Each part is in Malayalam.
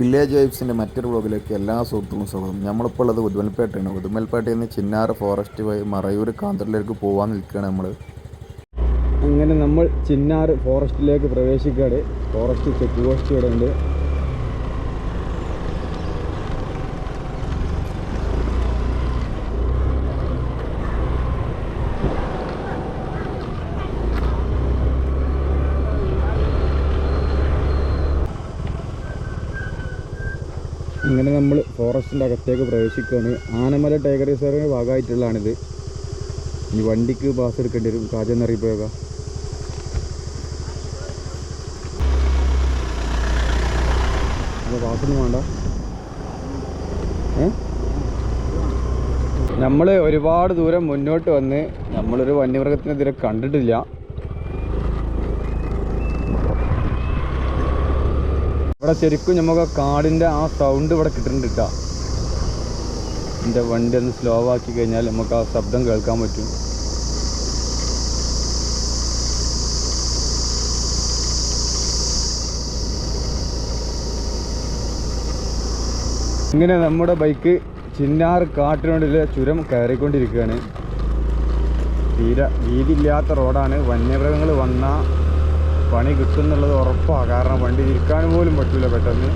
വില്ലേജ് വൈബ്സിന്റെ മറ്റൊരു ബ്ലോഗിലേക്ക് എല്ലാ സുഹൃത്തുക്കളും സ്വാഗതം. നമ്മളിപ്പോൾ ഉള്ളത് ഉദുമൽപേട്ടയാണ്. ഉദുമൽപേട്ടയിൽ നിന്ന് ചിന്നാറ് ഫോറസ്റ്റ് വഴി മറയൂർ കാന്തറിലേക്ക് പോകാൻ നിൽക്കുകയാണ് നമ്മൾ അങ്ങനെ നമ്മൾ ചിന്നാറ് ഫോറസ്റ്റിലേക്ക് പ്രവേശിക്കുകയാണ് ഫോറസ്റ്റ് ചെക്ക് പോസ്റ്റ് ഇവിടെ ഉണ്ട്. ഇങ്ങനെ നമ്മൾ ഫോറസ്റ്റിന്റെ അകത്തേക്ക് പ്രവേശിക്കുകയാണ്. ആനമല ടൈഗർ റിസർവിന്റെ ഭാഗമായിട്ടുള്ളതാണിത്. ഇനി വണ്ടിക്ക് പാസ് എടുക്കേണ്ടി വരും. കാജെന്ന് അറിയിപ്പോയേക്ക പാസ്സൊന്നും വേണ്ട. നമ്മൾ ഒരുപാട് ദൂരം മുന്നോട്ട് വന്ന് നമ്മളൊരു വന്യമൃഗത്തിനെതിരെ കണ്ടിട്ടില്ല. ഇവിടെ ശരിക്കും നമുക്ക് കാടിന്റെ ആ സൗണ്ട് ഇവിടെ കിട്ടുന്നുണ്ട് കേട്ടോ എന്റെ വണ്ടി ഒന്ന് സ്ലോ ആക്കി കഴിഞ്ഞാൽ നമുക്ക് ആ ശബ്ദം കേൾക്കാൻ പറ്റും. ഇങ്ങനെ നമ്മുടെ ബൈക്ക് ചിന്നാർ കാട്ടിനുള്ളിലെ ചുരം കയറിക്കൊണ്ടിരിക്കുകയാണ്. തീരെ വീതിയില്ലാത്ത റോഡാണ് വന്യമൃഗങ്ങൾ വന്നാൽ പണി കിട്ടുന്നുള്ളത് ഉറപ്പാണ്. കാരണം വണ്ടി ഇരിക്കാൻ പോലും പറ്റില്ല പെട്ടെന്ന്.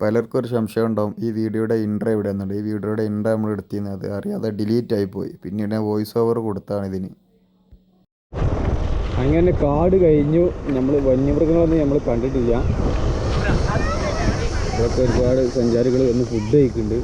പലർക്കും ഒരു സംശയം ഉണ്ടാവും. ഈ വീഡിയോയുടെ ഇൻട്രോ എവിടെ എന്നുണ്ട് ഈ വീഡിയോയുടെ ഇൻട്രോ നമ്മൾ എടുത്തിരുന്നത് അത് അറിയാതെ ഡിലീറ്റ് ആയിപ്പോയി പിന്നീട് ഞാൻ വോയിസ് ഓവർ കൊടുത്താണ് ഇതിന്. അങ്ങനെ കാട് കഴിഞ്ഞു. നമ്മൾ വന്യമൃഗങ്ങളൊന്നും നമ്മൾ കണ്ടിട്ടില്ല. ഇതൊക്കെ ഒരുപാട് സഞ്ചാരികൾ വന്ന് ഫുഡ് കഴിക്കുന്നുണ്ട്.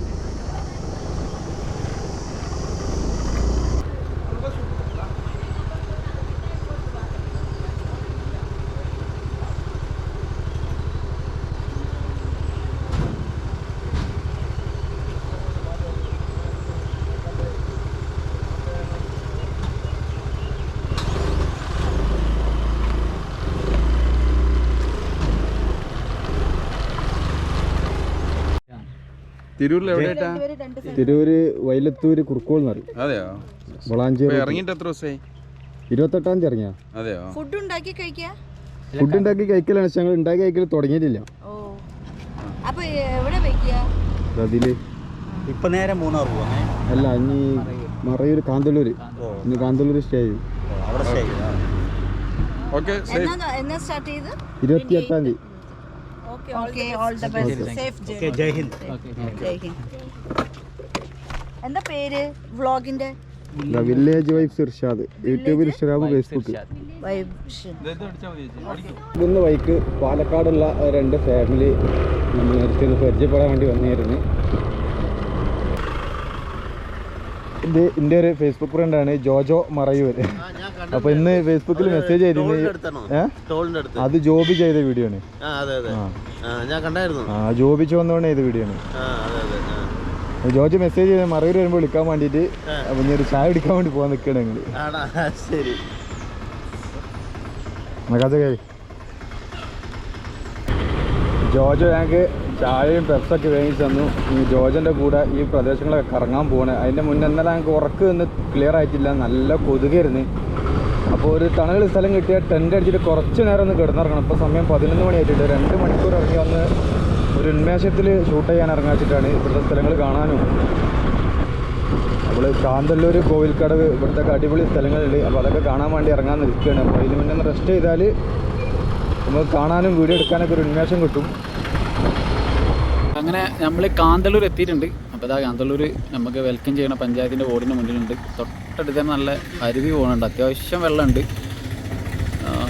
തിരൂരിൽ എവിടെയായിട്ടാ തിരൂര് വൈലത്തൂര് കുറുക്കോൾ എന്ന് പറയും. അതെയോ? വളാഞ്ചേരി ഇറങ്ങിയിട്ട് എത്ര ദിവസമായി? ഇരുപത്തെട്ടാം തീയതി ഇറങ്ങിയ. അതെയോ? ഫുഡ് ഉണ്ടാക്കി കഴിക്കാ? ഫുഡ് ഉണ്ടാക്കി കഴിക്കലാണ് പക്ഷെ ഞങ്ങൾ ഉണ്ടാക്കി കഴിക്കൽ തുടങ്ങിയിട്ടില്ല. അപ്പൊ എവിടെ വെക്കുക അതിൽ ഇപ്പൊ നേരെ മൂന്നാർ പോവാ അല്ല ഇനി മറയൂർ കാന്തല്ലൂര്. ഇന്ന് കാന്തല്ലൂര് സ്റ്റേ ചെയ്യും. ഓക്കെ എന്നാ സ്റ്റാർട്ട് ചെയ്ത്? ഇരുപത്തി എട്ടാം തീയതി. Okay all the best safe Jai Hind Jai Hind എന്താ പേര്? വ്ളോഗിന്റെ? Village vibes Irshad. യൂട്യൂബിൽ ഇൻസ്റ്റാഗ്രാം ഫേസ്ബുക്ക് വൈബ്ഷൻ ഇന്ന് വൈക്ക് പാലക്കാടുള്ള രണ്ട് ഫാമിലി നമ്മൾ നേരത്തെ ഒന്ന് പരിചയപ്പെടാൻ വേണ്ടി വന്നിരുന്നു ഇത് എന്റെ ഒരു ഫേസ്ബുക്ക് ഫ്രണ്ടാണ് ജോജോ മറയൂർ അപ്പൊ ഇന്ന് ഫേസ്ബുക്കിൽ മെസ്സേജ് ആയിരുന്നു. അത് ജോബി ചെയ്ത വീഡിയോ ആണ്. ഞാൻ കണ്ടായിരുന്നു. ആ ജോബി ചോന്നോണ്ട് ചെയ്ത വീഡിയോ ആണ്. ജോജി മെസ്സേജ് ചെയ്ത് മറുപടി വരുമ്പോൾ വിളിക്കാൻ വേണ്ടിട്ട് അപ്പൊ ഞാൻ ഒരു ചായ എടുക്കാൻ വേണ്ടി പോകാൻ നിൽക്കണം ഞങ്ങൾ ആടാ ശരി. ജോജോ ഞങ്ങൾക്ക് ചായയും പെപ്സൊക്കെ വേങ്ങി തന്നു. ഈ ജോജന്റെ കൂടെ ഈ പ്രദേശങ്ങളൊക്കെ കറങ്ങാൻ പോകണേ അതിന്റെ മുന്നേ ഇന്നലെ ഞങ്ങൾക്ക് ഉറക്ക് നിന്ന് ക്ലിയർ ആയിട്ടില്ല. നല്ല കൊതുകായിരുന്നു ഒരു തണൽ സ്ഥലം കിട്ടിയാൽ ടെന്റ് അടിച്ചിട്ട് കുറച്ച് നേരം ഒന്ന് കിടന്നിറങ്ങണം. ഇപ്പോൾ സമയം പതിനൊന്ന് മണി ആയിട്ടുണ്ട് രണ്ട് മണിക്കൂർ ഇറങ്ങി വന്ന് ഒരു ഉന്മേഷത്തിൽ ഷൂട്ട് ചെയ്യാൻ ഇറങ്ങാച്ചിട്ടാണ് ഇവിടുത്തെ സ്ഥലങ്ങൾ കാണാനും. നമ്മൾ കാന്തല്ലൂർ കോവിൽക്കടവ് ഇവിടുത്തെ അടിപൊളി സ്ഥലങ്ങളുണ്ട്. അപ്പോൾ അതൊക്കെ കാണാൻ വേണ്ടി ഇറങ്ങാൻ നിൽക്കുകയാണ്. അപ്പോൾ അതിന് മുന്നേ ഒന്ന് റെസ്റ്റ് ചെയ്താൽ നമുക്ക് കാണാനും വീഡിയോ എടുക്കാനൊക്കെ ഒരു ഉന്മേഷം കിട്ടും. അങ്ങനെ നമ്മൾ കാന്തല്ലൂർ എത്തിയിട്ടുണ്ട്. അപ്പോൾ ഇതാ കാന്തല്ലൂർ നമുക്ക് വെൽക്കം ചെയ്യണ പഞ്ചായത്തിന്റെ ബോർഡിന്റെ മുന്നിലുണ്ട്. തൊട്ടടുത്ത് തന്നെ നല്ല അരുവി പോകുന്നുണ്ട് അത്യാവശ്യം വെള്ളമുണ്ട്.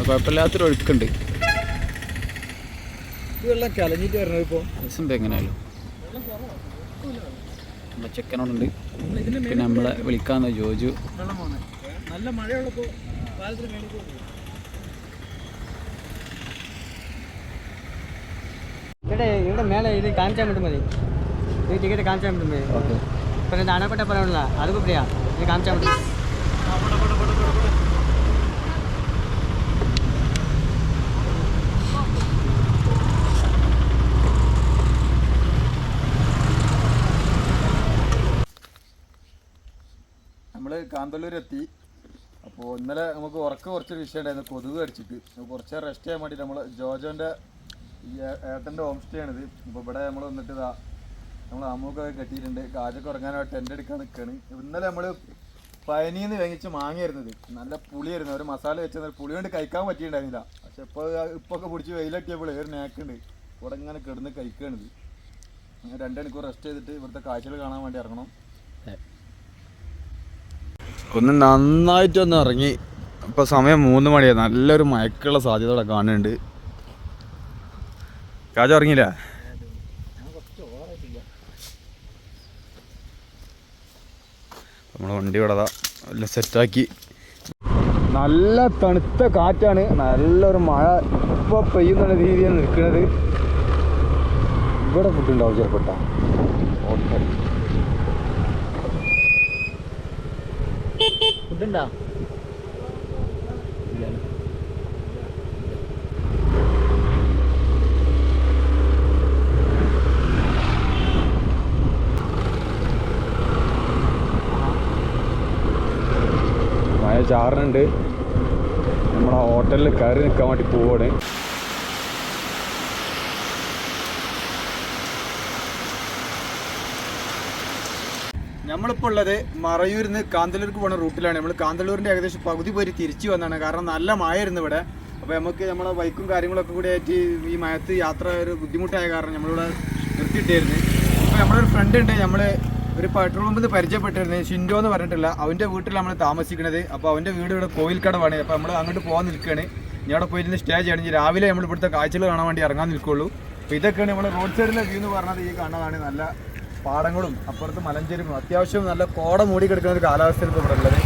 കുഴപ്പമില്ലാത്തൊരു ഒഴുക്കുണ്ട്. വെള്ളം കലഞ്ഞിട്ട് വരണം ഇപ്പോൾ നമ്മുടെ ചെക്കനോടുണ്ട്. പിന്നെ നമ്മളെ വിളിക്കാന്ന് ജോജു. നല്ല മഴയുള്ളപ്പോൾ ഇവിടെ ഇവിടെ മേലെ ഇത് കാണിച്ചാൽ മതി. കാണിച്ചാൽ മതി മതി. ഓക്കെ. പിന്നെ ഇത് അണപ്പെട്ട പറയാനുള്ള അത് കൂപ്പിടിയാ ഇത് കാണിച്ചാൽ മതി. നമ്മൾ കാന്തല്ലൂർ എത്തി അപ്പോൾ ഇന്നലെ നമുക്ക് ഉറക്കം കുറച്ച് വിഷയം ഉണ്ടായിരുന്നു. കൊതുക് അടിച്ചിട്ട് കുറച്ച് റെസ്റ്റ് ചെയ്യാൻ വേണ്ടി നമ്മൾ ജോജോന്റെ ഏട്ടന്റെ ഹോം സ്റ്റേ ആണിത്. അപ്പോൾ ഇവിടെ നമ്മൾ വന്നിട്ട് ഇതാ നമ്മൾ അമ്മൂക്കൊക്കെ കെട്ടിയിട്ടുണ്ട്. കാറ്റൊക്കെ ഉറങ്ങാനായിട്ട് ടെന്റ് എടുക്കാൻ നിൽക്കുകയാണ് ഇന്നലെ നമ്മൾ പനിന്ന് വാങ്ങിച്ച് മാങ്ങിയിരുന്നത് നല്ല പുളിയായിരുന്നു. ഒരു മസാല വെച്ചത്. പുളി കൊണ്ട് കഴിക്കാൻ പറ്റിയിട്ടുണ്ടായിരുന്നില്ല. പക്ഷെ ഇപ്പോൾ ഇപ്പോൾ ഒക്കെ പിടിച്ച് വെയിലട്ടിയപ്പോൾ ഒരു നേക്കുണ്ട്. ഇവിടെ ഇങ്ങനെ കിടന്ന് കഴിക്കുകയാണിത് അങ്ങനെ രണ്ട് മണിക്കൂർ റെസ്റ്റ് ചെയ്തിട്ട് ഇവിടുത്തെ കാഴ്ചകൾ കാണാൻ വേണ്ടി ഇറങ്ങണം. ഒന്ന് നന്നായിട്ടൊന്ന് ഇറങ്ങി. ഇപ്പോൾ സമയം മൂന്ന് മണിയാണ് നല്ലൊരു മയക്കുള്ള സാധ്യത ഇവിടെ കാണുന്നുണ്ട്. കാജ ഇറങ്ങിയില്ല നമ്മളെ വണ്ടി ഇവിടെ എല്ലാം സെറ്റാക്കി. നല്ല തണുത്ത കാറ്റാണ്. നല്ലൊരു മഴ ഇപ്പോൾ പെയ്യുന്ന രീതിയാണ് നിൽക്കുന്നത്. ഇവിടെ ഫുഡ് ഉണ്ടാവും ചെറുപ്പട്ട ഫുഡ് ഫുഡുണ്ടോ മഴ ചാറുന്നുണ്ട് നമ്മളെ ഹോട്ടലിൽ കയറി നിൽക്കാൻ വേണ്ടി പോവാണ്. നമ്മളിപ്പോൾ ഉള്ളത് മറയൂരിൽ നിന്ന് കാന്തല്ലൂർക്ക് പോകുന്ന റൂട്ടിലാണ്. നമ്മൾ കാന്തല്ലൂരിന്റെ ഏകദേശം പകുതി പോയി തിരിച്ചു വന്നതാണ് കാരണം നല്ല മഴയായിരുന്നു ഇവിടെ. അപ്പോൾ നമുക്ക് നമ്മളെ ബൈക്കും കാര്യങ്ങളൊക്കെ കൂടി ആയിട്ട് ഈ മഴത്ത് യാത്ര ഒരു ബുദ്ധിമുട്ടായ കാരണം നമ്മളിവിടെ നിർത്തിയിട്ടായിരുന്നു. അപ്പോൾ നമ്മളൊരു ഫ്രണ്ട് ഉണ്ട്. നമ്മൾ ഒരു പെട്രോൾ പമ്പിൽ പരിചയപ്പെട്ടിരുന്നത് ഷിൻഡോ എന്ന് പറഞ്ഞിട്ടില്ല അവന്റെ വീട്ടിൽ നമ്മൾ താമസിക്കുന്നത്. അപ്പോൾ അവന്റെ വീട് ഇവിടെ കോവിൽക്കടവാണ്. അപ്പോൾ നമ്മൾ അങ്ങോട്ട് പോകാൻ നിൽക്കുകയാണ് ഞാൻ അവിടെ പോയിരുന്ന് സ്റ്റേ ചെയ്യണം. രാവിലെ നമ്മൾ ഇവിടുത്തെ കാഴ്ചകൾ കാണാൻ വേണ്ടി ഇറങ്ങാൻ നിൽക്കുള്ളൂ. അപ്പോൾ ഇതൊക്കെയാണ് നമ്മൾ റോഡ് സൈഡിലെ വ്യൂ എന്ന് പറഞ്ഞത്. ഈ കാണുന്നതാണ് നല്ല പാടങ്ങളും അപ്പുറത്ത് മലഞ്ചെരിവും അത്യാവശ്യം നല്ല കോട മൂടി കിടക്കുന്ന ഒരു കാലാവസ്ഥയിൽ ഇപ്പോൾ ഇവിടെ ഉള്ളത്.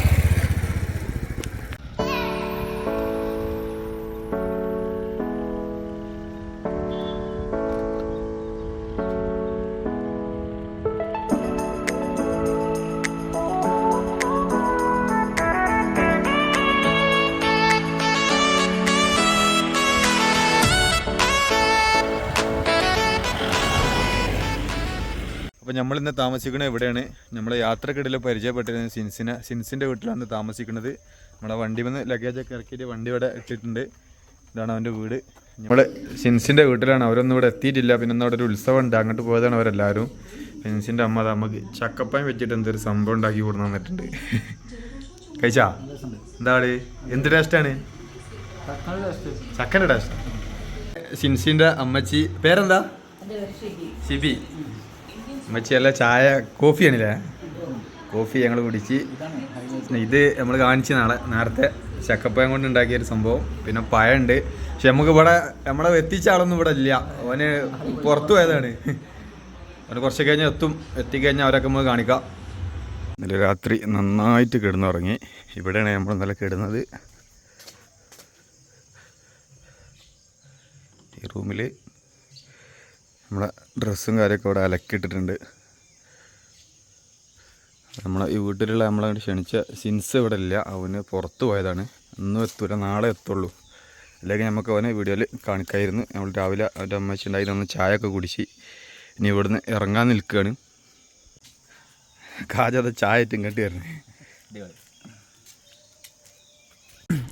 അപ്പോൾ നമ്മൾ നമ്മളിന്ന് താമസിക്കുന്നത് എവിടെയാണ്? നമ്മളെ യാത്രക്കിടയിൽ പരിചയപ്പെട്ടിരുന്നത് സിൻസിനെ സിൻസിന്റെ വീട്ടിലാണ് താമസിക്കുന്നത് നമ്മളെ വണ്ടി വന്ന് ലഗേജൊക്കെ ഇറക്കിയിട്ട് വണ്ടി ഇവിടെ ഇട്ടിട്ടുണ്ട്. ഇതാണ് അവന്റെ വീട്. നമ്മൾ സിൻസിന്റെ വീട്ടിലാണ്. അവരൊന്നും ഇവിടെ എത്തിയിട്ടില്ല. പിന്നെ ഒന്ന് അവിടെ ഒരു ഉത്സവം ഉണ്ട് അങ്ങോട്ട് പോയതാണ് അവരെല്ലാവരും. സിൻസിന്റെ അമ്മ അത് നമുക്ക് ചക്കപ്പായം വെച്ചിട്ട് എന്തൊരു സംഭവം ഉണ്ടാക്കി കൊടുന്നു വന്നിട്ടുണ്ട് കഴിച്ചാ? എന്താണ് എന്ത് ടേസ്റ്റാണ് ചക്കന്റെ ടേസ്റ്റ് സിൻസിന്റെ അമ്മച്ചി. പേരെന്താ? ഷിബി. അമ്മച്ചി അല്ല ചായ കോഫിയാണില്ലേ കോഫി ഞങ്ങൾ കുടിച്ച്. ഇത് നമ്മൾ കാണിച്ച് നാളെ നേരത്തെ ചക്കപ്പയം കൊണ്ട് ഉണ്ടാക്കിയൊരു സംഭവം. പിന്നെ പഴമുണ്ട് പക്ഷെ നമുക്ക് ഇവിടെ നമ്മളെ എത്തിച്ച ആളൊന്നും ഇവിടെ ഇല്ല. അവന് പുറത്തു പോയതാണ്. അവന് കുറച്ച് കഴിഞ്ഞാൽ എത്തും. എത്തിക്കഴിഞ്ഞാൽ അവരൊക്കെ നമുക്ക് കാണിക്കാം. ഇന്നലെ രാത്രി നന്നായിട്ട് കിടന്നുറങ്ങി. ഇവിടെയാണ് നമ്മൾ ഇന്നലെ കിടന്നത്. ഈ റൂമിൽ നമ്മളെ ഡ്രസ്സും കാര്യമൊക്കെ ഇവിടെ അലക്കിയിട്ടിട്ടുണ്ട്. നമ്മളെ ഈ വീട്ടിലുള്ള നമ്മളെ ക്ഷണിച്ച സിൻസ് ഇവിടെ ഇല്ല. അവന് പുറത്ത് പോയതാണ്. ഇന്നും എത്തൂല നാളെ എത്തുള്ളൂ. അല്ലെങ്കിൽ നമുക്ക് അവനെ വീഡിയോയിൽ കാണിക്കായിരുന്നു. നമ്മൾ രാവിലെ അവന്റെ അമ്മച്ചി ഉണ്ടായി നമ്മൾ ചായ ഒക്കെ കുടിച്ച് ഇനി ഇവിടുന്ന് ഇറങ്ങാൻ നിൽക്കുകയാണ്. കാജത ചായ ആയിട്ട് ഇങ്ങോട്ട് വരുന്നത്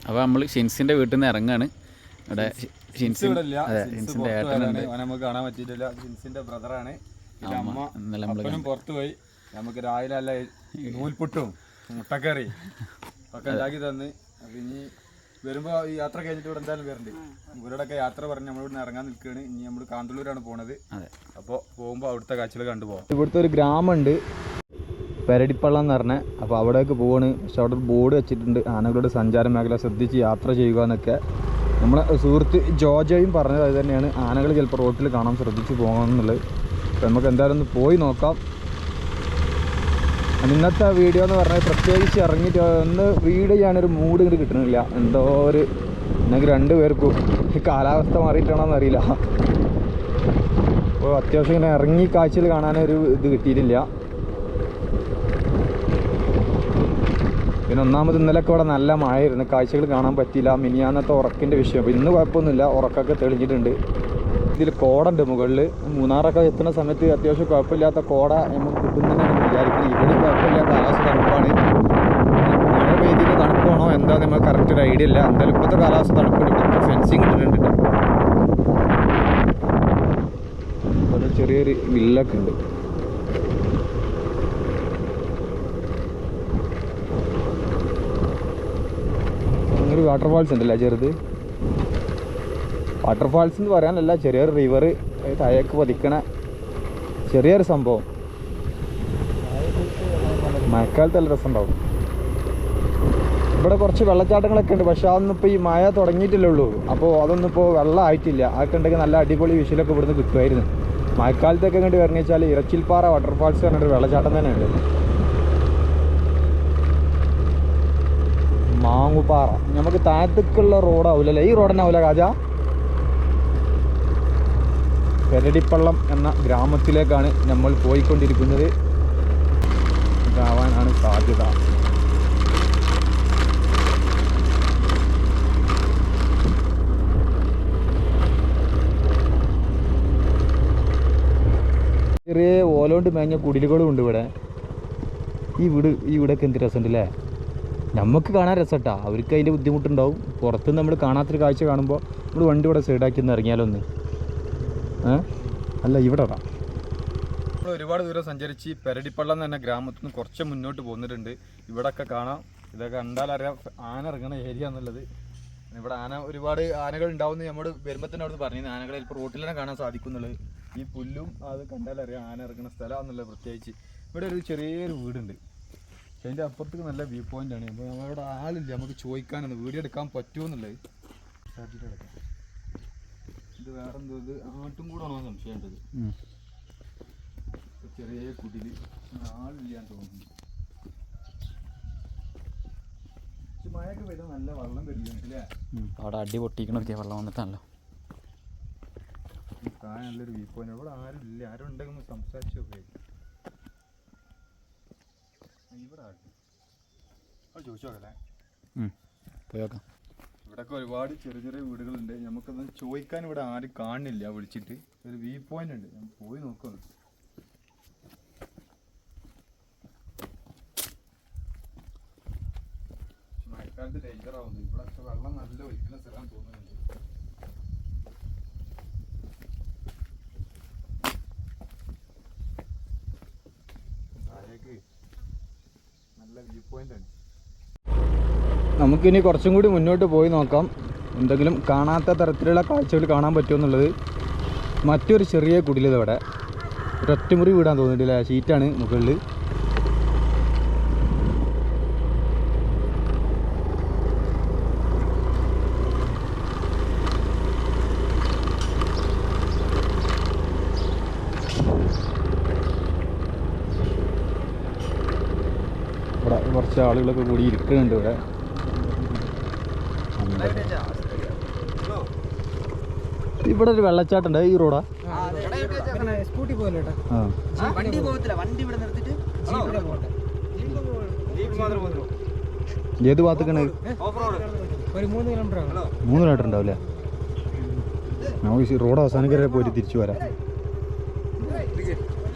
അപ്പോൾ നമ്മൾ ഷിൻസിന്റെ വീട്ടിൽ നിന്ന് ഇറങ്ങാണ്. ഇവിടെ അതെ ഷിൻസിന്റെ ഏട്ടനുണ്ട്. നമുക്ക് കാണാൻ പറ്റിയിട്ടില്ല. ജിൻസിന്റെ ബ്രദറാണ് അമ്മ ഇന്നലെ നമ്മൾ നമുക്ക് രാവിലെ അല്ല നൂൽപുട്ടും മുട്ടക്കറി ഒക്കെ ഉണ്ടാക്കി തന്ന്. അപ്പൊ ഇനി വരുമ്പോ ഈ യാത്ര കഴിഞ്ഞിട്ട് ഇവിടെ എന്തായാലും വരണ്ട്. ഇവരോടൊക്കെ യാത്ര പറഞ്ഞ് നമ്മളിവിടെ ഇറങ്ങാൻ നിൽക്കുകയാണ് ഇനി നമ്മൾ കാന്തല്ലൂരാണ് പോണത്. അതെ. അപ്പോൾ പോകുമ്പോൾ അവിടുത്തെ കാഴ്ചകൾ കണ്ടുപോകാം ഇവിടുത്തെ ഒരു ഗ്രാമമുണ്ട്. പെരടിപ്പള്ളം എന്ന് പറഞ്ഞ അപ്പോൾ അവിടേക്ക് പോവാണ്. പക്ഷെ അവിടെ ഒരു ബോർഡ് വെച്ചിട്ടുണ്ട്. ആനകളുടെ സഞ്ചാര മേഖല ശ്രദ്ധിച്ച് യാത്ര ചെയ്യുക എന്നൊക്കെ. നമ്മളെ സുഹൃത്ത് ജോജയും പറഞ്ഞത് അത് തന്നെയാണ്. ആനകൾ ചിലപ്പോൾ റോട്ടിൽ കാണാൻ ശ്രദ്ധിച്ച് പോകണം എന്നുള്ളത് അപ്പോൾ നമുക്ക് എന്തായാലും ഒന്ന് പോയി നോക്കാം. ഇന്നത്തെ വീഡിയോ എന്ന് പറഞ്ഞാൽ പ്രത്യേകിച്ച് ഇറങ്ങിയിട്ട് ഒന്ന് വീഡിയോ ചെയ്യാനൊരു മൂഡ് ഇങ്ങോട്ട് കിട്ടണില്ല. എന്തോ ഒരു ഞങ്ങൾക്ക് രണ്ട് പേർക്കും കാലാവസ്ഥ മാറിയിട്ടാണോന്ന് അറിയില്ല. അപ്പോൾ അത്യാവശ്യം ഇങ്ങനെ ഇറങ്ങി കാഴ്ചയിൽ കാണാനൊരു ഇത് കിട്ടിയിട്ടില്ല. പിന്നെ ഒന്നാമത് ഇന്നലെയൊക്കെ ഇവിടെ നല്ല മഴയായിരുന്നു. കാഴ്ചകൾ കാണാൻ പറ്റിയില്ല. മിനിയാന്നത്തെ ഉറക്കിന്റെ വിഷയം. ഇന്ന് കുഴപ്പമൊന്നുമില്ല. ഉറക്കൊക്കെ തെളിഞ്ഞിട്ടുണ്ട്. ഇതിൽ കോടുണ്ട് മുകളിൽ മൂന്നാറൊക്കെ എത്തുന്ന സമയത്ത് അത്യാവശ്യം കുഴപ്പമില്ലാത്ത കോട നമുക്ക് കിട്ടുന്നതാണ് വിചാരിക്കുന്നത് ഇവിടെ കുഴപ്പമില്ല കാലാവസ്ഥ തണുപ്പാണ്. മഴ പെയ്തിട്ട് തണുപ്പാണോ? എന്താ നമ്മൾ കറക്റ്റ് ഒരു ഐഡിയ ഇല്ല. എന്തായാലും ഇപ്പോഴത്തെ കാലാവസ്ഥ തണുപ്പുണ്ട് ഇവിടുത്തെ ഫെൻസിങ് ഇട്ടിട്ടുണ്ട് ട്ടോ. ചെറിയൊരു വില്ലൊക്കെ ഉണ്ട്. ഒരു വാട്ടർഫാൾസ് ഉണ്ടല്ലേ ചെറുത്? വാട്ടർഫാൾസ് എന്ന് പറയാനല്ല ചെറിയൊരു റിവർ താഴേക്ക് പതിക്കണ ചെറിയൊരു സംഭവം. മഴക്കാലത്ത് നല്ല രസമുണ്ടാവും. ഇവിടെ കുറച്ച് വെള്ളച്ചാട്ടങ്ങളൊക്കെ ഉണ്ട് പക്ഷെ അതൊന്നും ഇപ്പോൾ ഈ മഴ തുടങ്ങിയിട്ടില്ലേ ഉള്ളൂ. അപ്പോൾ അതൊന്നും ഇപ്പോൾ വെള്ളം ആയിട്ടില്ല. അതൊക്കെ ഉണ്ടെങ്കിൽ നല്ല അടിപൊളി വിഷയിലൊക്കെ ഇവിടുന്ന് കിട്ടുമായിരുന്നു. മഴക്കാലത്തൊക്കെ ഇങ്ങോട്ട് വരണം വെച്ചാൽ ഇറച്ചിൽപ്പാറ വാട്ടർഫാൾസ് പറഞ്ഞിട്ട് വെള്ളച്ചാട്ടം തന്നെ ഉണ്ട്. മാങ്ങുപാറ നമുക്ക് താഴത്തേക്കുള്ള റോഡാവില്ലല്ലേ ഈ റോഡ് തന്നെ കാജ പെരടിപ്പള്ളം എന്ന ഗ്രാമത്തിലേക്കാണ് നമ്മൾ പോയിക്കൊണ്ടിരിക്കുന്നത്. ഇതാവാനാണ് സാധ്യത. ചെറിയ ഓലോണ്ട് മേഞ്ഞ കുടിലുകളും ഉണ്ട് ഇവിടെ. ഈ വീട് ഈ വീടൊക്കെ എന്ത് രസമുണ്ട് അല്ലേ നമുക്ക് കാണാൻ രസട്ടാ. അവർക്ക് അതിന്റെ ബുദ്ധിമുട്ടുണ്ടാവും. പുറത്ത് നമ്മൾ കാണാത്തൊരു കാഴ്ച കാണുമ്പോൾ നമ്മൾ വണ്ടി ഇവിടെ സൈഡാക്കി ഒന്ന് ഇറങ്ങിയാലോ ഒന്ന്? അല്ല ഇവിടെ നമ്മൾ ഒരുപാട് ദൂരം സഞ്ചരിച്ച് പെരടിപ്പള്ളം തന്നെ ഗ്രാമത്തിൽ നിന്ന് കുറച്ച് മുന്നോട്ട് പോന്നിട്ടുണ്ട്. ഇവിടെയൊക്കെ കാണാം. ഇതൊക്കെ കണ്ടാൽ അറിയാം. ആന ഇറങ്ങണ ഏരിയ എന്നുള്ളത്. ഇവിടെ ആന ഒരുപാട് ആനകൾ ഉണ്ടാവും നമ്മൾ വരുമ്പോൾ തന്നെ അവിടുന്ന് പറഞ്ഞു ആനകളെ ഇപ്പോൾ റോട്ടിൽ തന്നെ കാണാൻ സാധിക്കും എന്നുള്ളത് ഈ പുല്ലും അത് കണ്ടാലറിയാം ആന ഇറങ്ങുന്ന സ്ഥലം എന്നുള്ളത് പ്രത്യേകിച്ച്. ഇവിടെ ഒരു ചെറിയൊരു വീടുണ്ട്. അതിന്റെ അപ്പുറത്തേക്ക് നല്ല വ്യൂ പോയിന്റ് ആണ്. അപ്പോൾ നമ്മളവിടെ ആളില്ല. നമുക്ക് ചോദിക്കാനൊന്ന് വീഡിയോ എടുക്കാൻ പറ്റുമോ എന്നുള്ളത് സാധ്യത എടുക്കാം. ഇത് വേറെ എന്തോ ഇത് ആട്ടും കൂടെ ആണോ സംശയമുണ്ടത് ചെറിയ കുടിൽ. ആളില്ലാന്ന് തോന്നുന്നു. മഴയൊക്കെ പെയ്താൽ നല്ല വെള്ളം വരില്ലേ? അവിടെ അടി പൊട്ടിക്കണൊക്കെ വെള്ളം വന്നിട്ടാണല്ലോ. താഴെ നല്ലൊരു വ്യൂ പോയിന്റ് ഇവിടെ ആരും ഇല്ല ആരും ഉണ്ടെങ്കിൽ സംസാരിച്ചു നോക്കേ. ഇവിടെ ചോദിച്ചു നോക്കല്ലേ ഇവിടെയൊക്കെ ഒരുപാട് ചെറിയ ചെറിയ വീടുകളുണ്ട്. നമുക്കത് ചോദിക്കാൻ ഇവിടെ ആരും കാണില്ല വിളിച്ചിട്ട് ഒരു വ്യൂ പോയിന്റ് ഉണ്ട്. ഞാൻ പോയി നോക്കുന്നു മഴക്കാലത്ത് ഡേഞ്ചർ ആവുന്നു. ഇവിടെ വെള്ളം നല്ല ഒഴിക്കുന്ന സ്ഥലം തോന്നുന്നുണ്ട് താഴേക്ക് നല്ല നമുക്കിനി കുറച്ചും കൂടി മുന്നോട്ട് പോയി നോക്കാം. എന്തെങ്കിലും കാണാത്ത തരത്തിലുള്ള കാഴ്ചകൾ കാണാൻ പറ്റുമെന്നുള്ളത് മറ്റൊരു ചെറിയ കുടിലിതവിടെ. ഒരൊറ്റമുറി വീടാൻ തോന്നിയിട്ടില്ല. ഷീറ്റാണ് മുകളിൽ ഇവിടെ കുറച്ച് ആളുകളൊക്കെ കൂടി ഇരിക്കുന്നുണ്ട് ഇവിടെ. ഇവിടെ ഒരു വെള്ളച്ചാട്ടം ഉണ്ട് ഈ റോഡാ? സ്കൂട്ടി പോലെ ആ. വണ്ടി പോകത്തില്ല വണ്ടി ഇവിടെ നിർത്തിട്ട് ജീപ്പിലെ പോകട്ടെ ഏത് ഭാഗത്തേക്കാണ്? ഒരു മൂന്ന് കിലോമീറ്റർ മൂന്ന് കിലോമീറ്റർ ഉണ്ടാവില്ലേ? നമുക്ക് ഈ റോഡ് അവസാനിക്കരെ പോയി തിരിച്ചു വരാം.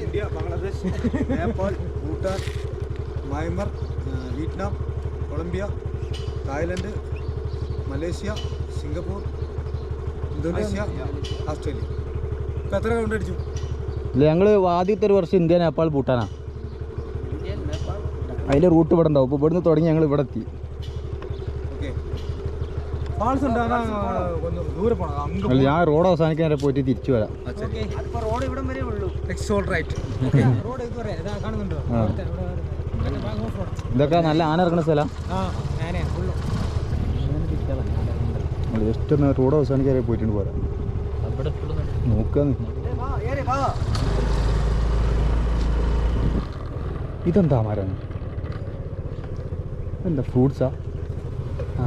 India Bangladesh Nepal Bhutan Myanmar Vietnam Colombia Thailand Malaysia Singapore Indonesia Australia ഇപ്പം എത്ര കൗണ്ട് അടിച്ചു? ഇല്ല ഞങ്ങൾ ആദ്യത്തെ ഒരു വർഷം ഇന്ത്യ നേപ്പാൾ ഭൂട്ടാനാണ് അതിന്റെ റൂട്ട് ഇവിടെ ഉണ്ടാവും. ഇപ്പോൾ ഇവിടുന്ന് തുടങ്ങി ഞങ്ങൾ ഇവിടെ എത്തി. ഞാൻ റോഡ് അവസാനിക്കാൻ വരെ പോയിട്ട് തിരിച്ചു വരാം. റോഡ് ഇവിടം വരെ ഉള്ളൂ. റൈറ്റ് റോഡ് കാണുന്നുണ്ടോ? ഇതൊക്കെ നല്ല ആന ഇറങ്ങുന്ന സ്ഥലം? ജസ്റ്റ് ഒന്ന് റോഡ് അവസാനിക്കാൻ പോയിട്ടുണ്ട് പോരാ. നോക്കാന്ന് ഇതെന്താ മരം? എന്താ ഫ്രൂട്ട്സാ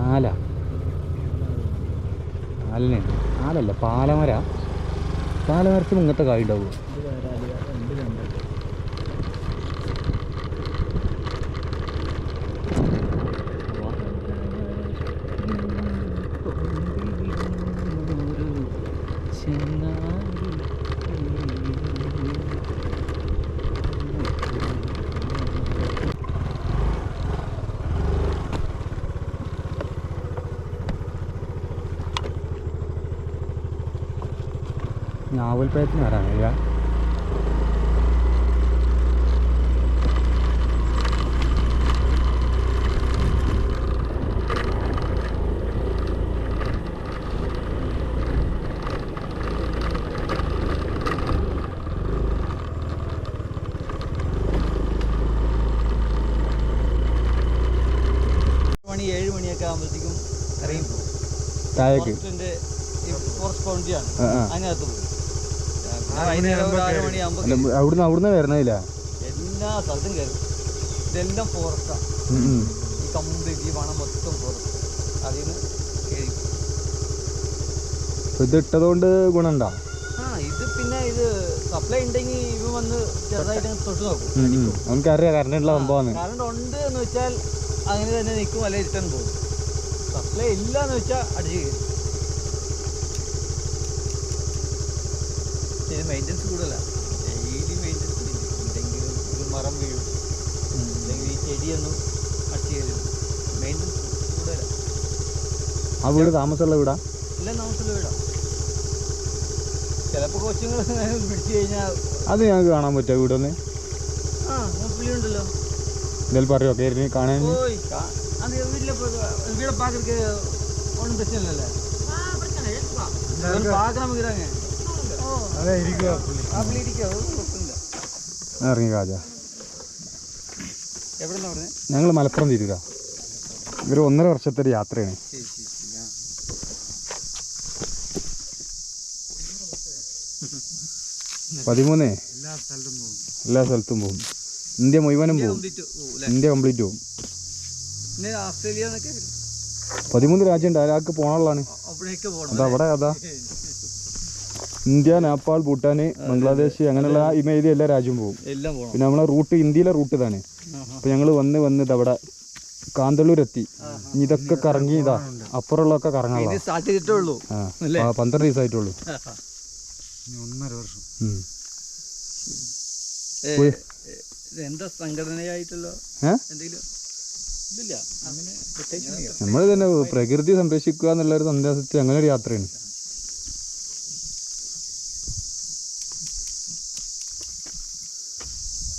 ആല. ആലിനെ. ആലല്ല പാലമര. പാലമരത്തിന് ഇങ്ങനത്തെ കായ ഉണ്ടാവുമോ? ഞാവൽപ്പഴത്തിന് വരാനില്ല മണി ഏഴ് മണിയൊക്കെ ആകുമ്പോഴത്തേക്കും ഇറങ്ങി പോകും താഴേക്ക് ഫോറസ്റ്റിന്റെ ഈ ഫോറസ്റ്റ് ബൗണ്ടറിയാണ്. അതിനകത്ത് പോകും പിന്നെ വൈകുന്നേരം ഒരു ആറ് മണിയാകുമ്പോൾ അല്ല അവിടുന്ന് അവിടുന്ന് വരണില്ല എല്ലാ സ്ഥലത്തും കയറും ഇതെല്ലാം ഫോറസ്റ്റാണ് ഈ കംപ്ലീറ്റ് ഈ വണം മൊത്തം ഫോറസ്റ്റ് അതിൽ നിന്ന് കയറി. ഇത് ഇട്ടതുകൊണ്ട് ഗുണമുണ്ടോ? ആ ഇത് പിന്നെ ഇത് സപ്ലൈ ഉണ്ടെങ്കിൽ ഇവ വന്ന് ചെറുതായിട്ട് തൊട്ട് നോക്കും. നമുക്കറിയാം കറണ്ടുള്ള സംഭവമാണ്. കറണ്ട് ഉണ്ട് എന്ന് വെച്ചാൽ അങ്ങനെ തന്നെ നിൽക്കും അല്ലെ റിട്ടേൺ പോകും. സപ്ലൈ ഇല്ല എന്ന് വെച്ചാൽ അടിച്ച് കയറും ഇത് മെയിൻ്റെനൻസ് കൂടുതലാണ് ഡെയിലി മെയിൻ്റെനൻസ് എന്തെങ്കിലും ഒരു മരം വീഴും അല്ലെങ്കിൽ ഈ ചെടിയൊന്നും അടിച്ച് കയറും മെയിൻ്റെനൻസ് കൂടുതലാണ് ആ വീട് താമസമുള്ള വീടാ എല്ലാം താമസമുള്ള വീടാണ് ചിലപ്പോൾ കൊച്ചുങ്ങൾ പിടിച്ചു കഴിഞ്ഞാൽ അത് ഞങ്ങൾക്ക് കാണാൻ പറ്റുമോ വീടൊന്ന് ആ പുള്ളിയുണ്ടല്ലോ എന്തായാലും പറയോ കയറി കാണാൻ ஓய் அந்த வீட்டில் வீடை பார்க்கறதுக்கு ஒன்றும் பிரச்சனை இல்லைல்ல பார்க்குறவங்கிறாங்க ഇറങ്ങി കാജ. ഞങ്ങൾ മലപ്പുറം തിരൂര. ഇവർ ഒന്നര വർഷത്തെ ഒരു യാത്രയാണ്. പതിമൂന്നേ? എല്ലാ സ്ഥലത്തും പോകും. ഇന്ത്യ മുഴുവനും പോകും. ഇന്ത്യ കംപ്ലീറ്റ് പോകും പതിമൂന്ന് രാജ്യമുണ്ട്. ആരാൾക്ക് പോകാനുള്ളതാണ് അതാ അവിടെ അതാ. ഇന്ത്യ നേപ്പാൾ ഭൂട്ടാന് ബംഗ്ലാദേശ് അങ്ങനെയുള്ള ഈ മേരി എല്ലാ രാജ്യവും പോകും. പിന്നെ നമ്മളെ റൂട്ട് ഇന്ത്യയിലെ റൂട്ട് ഇതാണ്. അപ്പൊ ഞങ്ങൾ വന്ന് വന്ന് ഇതവിടെ കാന്തല്ലൂർ എത്തി ഇനി ഇതൊക്കെ കറങ്ങി ഇതാ അപ്പുറമുള്ളതൊക്കെ കറങ്ങാ ഇത്. സ്റ്റാർട്ട് ചെയ്തിട്ടേ ഉള്ളൂ ആ അല്ലേ? ആ, പന്ത്രണ്ട് ദിവസമായിട്ടുള്ളൂ. ഇനി ഒന്നര വർഷം. എന്താ സംഘടനയായിട്ടുള്ള എന്തെങ്കിലും? നമ്മൾ തന്നെ പ്രകൃതി സംരക്ഷിക്കുക എന്നുള്ള ഒരു സന്ദേശത്തിൽ അങ്ങനെ ഒരു യാത്രയാണ്.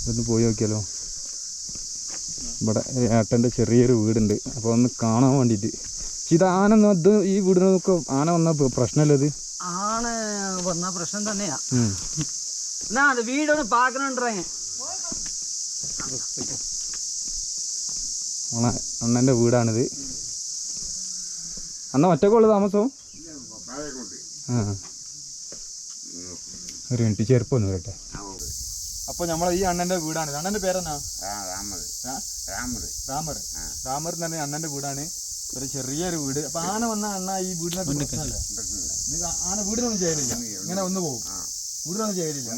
ഇതൊന്ന് പോയി നോക്കിയാലോ? ഇവിടെ ഏട്ടന്റെ ചെറിയൊരു വീടുണ്ട്. അപ്പോൾ ഒന്ന് കാണാൻ വേണ്ടിയിട്ട്. ഇത് ആന ഒന്നും ഇത് ഈ വീടിനൊക്കെ ആന വന്ന പ്രശ്നമല്ലത് ആണ് വന്ന പ്രശ്നം തന്നെയാ. അത് വീടൊന്ന് പാക്കണുണ്ടാங்க ഓണ അണ്ണന്റെ വീടാണിത്. അന്ന ഒറ്റക്കുള്ള താമസവും ആ. ഒരു മിനിറ്റ് ചെറുപ്പൊന്ന് വരട്ടെ. അപ്പോൾ നമ്മളെ ഈ അണ്ണന്റെ വീടാണ്. അണ്ണന്റെ പേരെന്നാ? രാമർ. രാമർ. രാമർ. തന്നെ അണ്ണന്റെ വീടാണ്. ഒരു ചെറിയൊരു വീട്. അപ്പൊ ആന വന്ന അണ്ണ ഈ വീടിനെ പ്രശ്നമല്ലേ ആന വീടിനൊന്നും ചെയ്യലില്ല ഇങ്ങനെ ഒന്ന് പോകും. വീടിനൊന്നും ചെയ്യലില്ല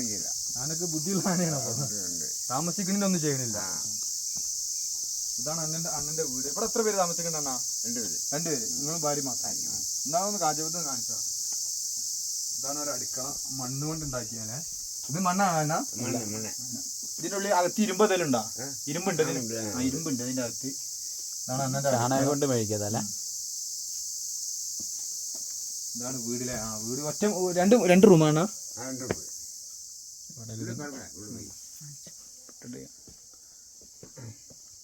ആനക്ക് ബുദ്ധിയുള്ള ആനയാണ് താമസിക്കുന്നതിന്റെ താമസിക്കുന്നതിനൊന്നും ചെയ്യണില്ല ഇതാണ് അണ്ണന്റെ അണ്ണന്റെ വീട്. ഇവിടെ എത്ര പേര് താമസിക്കുന്നുണ്ട് അണ്ണാ? രണ്ടുപേര് രണ്ടുപേര് നിങ്ങളും ഭാര്യ മാത്രം. എന്നാ ഒന്ന് കാജപത്ത് കാണിച്ചാ. ഇതാണ് ഒരു അടുക്കള. മണ്ണുകൊണ്ട് ഉണ്ടാക്കിയാലേ ഇത് മണ്ണാണ് ഇതിനുള്ളിൽ അകത്ത് ഇരുമ്പ് എന്തെങ്കിലും ഉണ്ടോ ഇരുമ്പുണ്ട് ഇരുമ്പുണ്ട് ഇതിന്റെ അകത്ത്. അടുക്കള. കൊണ്ട് മേടിക്കാതല്ലേ? ഇതാണ് വീടിലെ ആ വീട് ഒറ്റ രണ്ട് രണ്ട് റൂമാണ്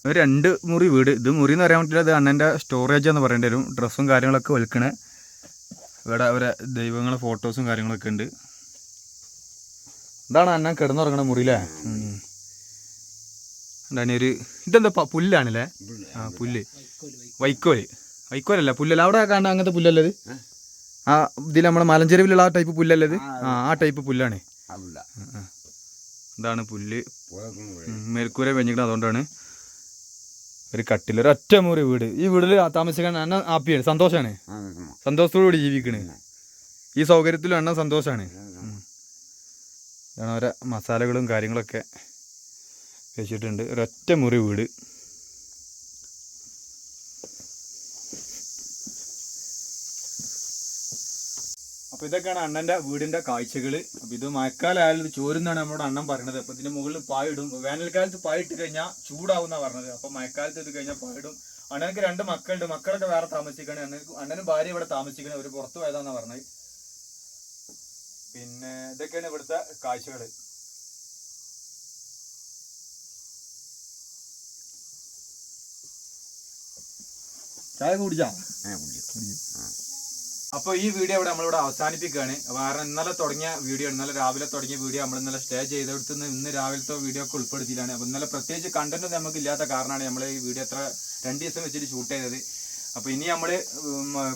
രണ്ട് മുറി വീട്. ഇത് മുറി എന്ന് പറയാൻ പറ്റില്ല ഇത് അണ്ണന്റെ സ്റ്റോറേജ് എന്ന് പറയേണ്ടി വരും. ഡ്രസ്സും കാര്യങ്ങളൊക്കെ വിൽക്കണേ ഇവിടെ അവരെ ദൈവങ്ങളെ ഫോട്ടോസും കാര്യങ്ങളൊക്കെ ഉണ്ട്. ഇതാണ് അന്ന കിടന്നുറങ്ങണ മുറിയില്ലേ എന്താണ് ഒരു ഇതെന്താ പുല്ലാണല്ലേ? ആ പുല്ല്. വൈക്കോൽ. വൈക്കോലല്ല പുല്ലല്ല. അവിടെ കാണാൻ അങ്ങനത്തെ പുല്ലല്ലത് ആ ഇതിൽ നമ്മളെ മലഞ്ചെരുവിലുള്ള ആ ടൈപ്പ് പുല്ലല്ലത് ആ ആ ടൈപ്പ് പുല്ലാണ്. ഇതാണ് പുല്ല്. മേൽക്കൂര വെഞ്ഞിക്കണം അതുകൊണ്ടാണ് ഒരു കട്ടിൽ ഒരു ഒറ്റ മുറി വീട്. ഈ വീട്ടിൽ താമസിക്കാൻ അണ്ണ ഹാപ്പിയാണ് സന്തോഷമാണ് സന്തോഷത്തോടുകൂടി ജീവിക്കണ്. ഈ സൗകര്യത്തിലും അണ്ണ സന്തോഷമാണ് ഇതാണ് ഓരോ മസാലകളും കാര്യങ്ങളൊക്കെ വെച്ചിട്ടുണ്ട്. ഒരൊറ്റ മുറി വീട്. അപ്പോൾ ഇതൊക്കെയാണ് അണ്ണന്റെ വീടിന്റെ കാഴ്ചകൾ അപ്പോൾ ഇത് മഴക്കാലമായാലും ചോരുന്നാണ് നമ്മുടെ അണ്ണൻ പറയുന്നത് അപ്പോൾ ഇതിന്റെ മുകളിൽ പായിടും. വേനൽക്കാലത്ത് പായിട്ട് കഴിഞ്ഞാൽ ചൂടാവുന്ന പറഞ്ഞത്. അപ്പോൾ മഴക്കാലത്ത് ഇത് കഴിഞ്ഞാൽ പായിടും. അണ്ണനക്ക് രണ്ട് മക്കളുണ്ട്. മക്കളൊക്കെ വേറെ താമസിക്കണേ. അണ്ണനും ഭാര്യ ഇവിടെ താമസിക്കണേ. അവർ പുറത്ത് പോയതാണെന്നാണ് പറഞ്ഞത്. പിന്നെ ഇതൊക്കെയാണ് ഇവിടുത്തെ കാഴ്ചകൾ ചായ കുടിച്ചാ? അപ്പോൾ ഈ വീഡിയോ ഇവിടെ നമ്മളിവിടെ അവസാനിപ്പിക്കുകയാണ്. കാരണം ഇന്നലെ തുടങ്ങിയ വീഡിയോ ഇന്നലെ രാവിലെ തുടങ്ങിയ വീഡിയോ നമ്മൾ ഇന്നലെ സ്റ്റേ ചെയ്തെടുത്ത് ഇന്ന് രാവിലത്തെ വീഡിയോ ഒക്കെ ഉൾപ്പെടുത്തിയിട്ടാണ് അപ്പോൾ ഇന്നലെ പ്രത്യേകിച്ച് കണ്ടന്റ് നമുക്ക് ഇല്ലാത്ത കാരണമാണ് നമ്മൾ ഈ വീഡിയോ എത്ര രണ്ടു ദിവസം വെച്ചിട്ട് ഷൂട്ട് ചെയ്തത്. അപ്പൊ ഇനി നമ്മൾ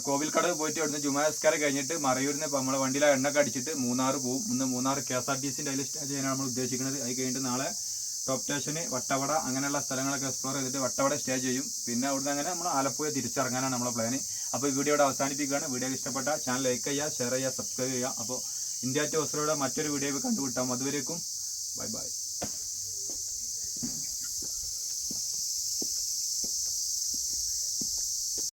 കോവിൽക്കട പോയിട്ട് അവിടുന്ന് ജുമാസ്കാരം കഴിഞ്ഞിട്ട് മറയൂരിന്ന് ഇപ്പൊ നമ്മളെ വണ്ടിയിൽ എണ്ണൊക്കെ അടിച്ചിട്ട് മൂന്നാർ പോകും ഇന്ന് Munnar K S R T സിന്റെ അതിൽ സ്റ്റേ ചെയ്യാനാണ് നമ്മൾ ഉദ്ദേശിക്കുന്നത്. അത് കഴിഞ്ഞിട്ട് നാളെ ടോപ്പ് സ്റ്റേഷന് വട്ടവട അങ്ങനെയുള്ള സ്ഥലങ്ങളൊക്കെ എക്സ്പ്ലോർ ചെയ്തിട്ട് വട്ടവട സ്റ്റേ ചെയ്യും. പിന്നെ അവിടുന്ന് അങ്ങനെ നമ്മൾ ആലപ്പുഴ തിരിച്ചിറങ്ങാനാണ് നമ്മളെ പ്ലാന് അപ്പോൾ ഈ വീഡിയോ ഇവിടെ അവസാനിപ്പിക്കുകയാണ്. വീഡിയോ ഇഷ്ടപ്പെട്ട ചാനൽ ലൈക്ക് ചെയ്യുക ഷെയർ ചെയ്യുക സബ്സ്ക്രൈബ് ചെയ്യുക. അപ്പോൾ ഇന്ത്യ ടോസിലൂടെ മറ്റൊരു വീഡിയോ കണ്ടുപിട്ടാം അതുവരേക്കും ബൈ ബൈ